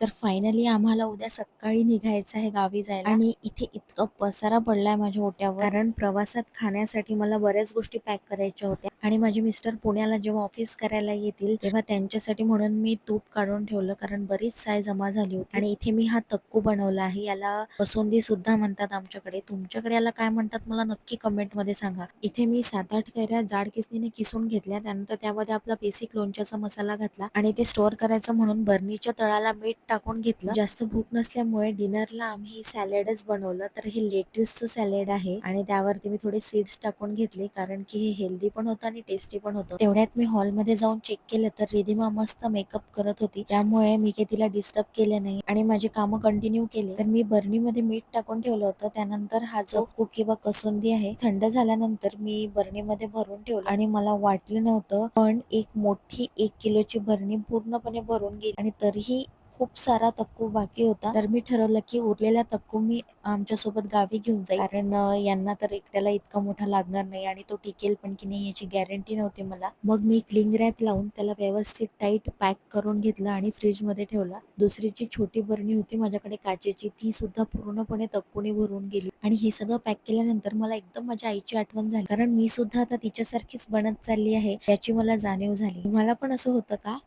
तर फायनली आम्हाला उद्या सकाळी निघायचं आहे गावी जायला. आणि इथे इतका पसारा पडलाय माझ्या ओट्यावर. कारण प्रवासात खाण्यासाठी मला बऱ्याच गोष्टी पॅक करायच्या होत्या. आणि माझे मिस्टर पुण्याला जेव्हा ऑफिस करायला येतील तेव्हा त्यांच्यासाठी म्हणून मी तूप काढून ठेवलं. कारण बरीच साय जमा झाली होती. आणि इथे मी हा तक्कू बनवला आहे. याला कसोंदी सुद्धा म्हणतात आमच्याकडे. तुमच्याकडे याला काय म्हणतात मला नक्की कमेंटमध्ये सांगा. इथे मी सात आठ कैऱ्या जाड किसणीने किसून घेतल्या. त्यानंतर त्यामध्ये आपला बेसिक लोणच्याचा मसाला घातला. आणि ते स्टोअर करायचं म्हणून बर्नीच्या तळाला मीठ टाकून घेतलं. जास्त भूक नसल्यामुळे डिनरला आम्ही सॅलेडच बनवलं. तर हे लेट्यूसचं सॅलेड आहे आणि त्यावरती मी थोडे सीड्स टाकून घेतले कारण की हे हेल्दी पण होतं आणि टेस्टी पण होतं. तेवढ्यात मी हॉलमध्ये जाऊन चेक केलं तर रिधिमा मस्त मेकअप करत होती. त्यामुळे मी काही तिला डिस्टर्ब केले नाही आणि माझे कामं कंटिन्यू केले. तर मी बर्नीमध्ये मीठ टाकून ठेवलं होतं. त्यानंतर हा जो कुक किंवा कसुंदी आहे थंड झाल्यानंतर मी बर्नीमध्ये भरून ठेवलं आणि मला वाटलं नव्हतं. पण एक मोठी एक किलोची बरणी पूर्णपणे भरून गेली आणि तरीही खूप सारा तक्कू बाकी होता. तर मी ठरवलं की उरलेला तक्कू मी आमच्यासोबत गावी घेऊन जाईल. कारण यांना तर एकट्याला इतका मोठा लागणार नाही आणि तो टिकेल पण की नाही याची गॅरंटी नव्हती मला. मग मी क्लिंग रॅप लावून त्याला व्यवस्थित टाईट पॅक करून घेतलं आणि फ्रीजमध्ये ठेवला. दुसरी जी छोटी बरणी होती माझ्याकडे काचेची. ती सुद्धा पूर्णपणे तक्कूने भरून गेली. आणि हे सगळं पॅक केल्यानंतर मला एकदम माझ्या आईची आठवण झाली. कारण मी सुद्धा आता तिच्यासारखीच बनत चालली आहे याची मला जाणीव झाली. मला पण असं होतं का?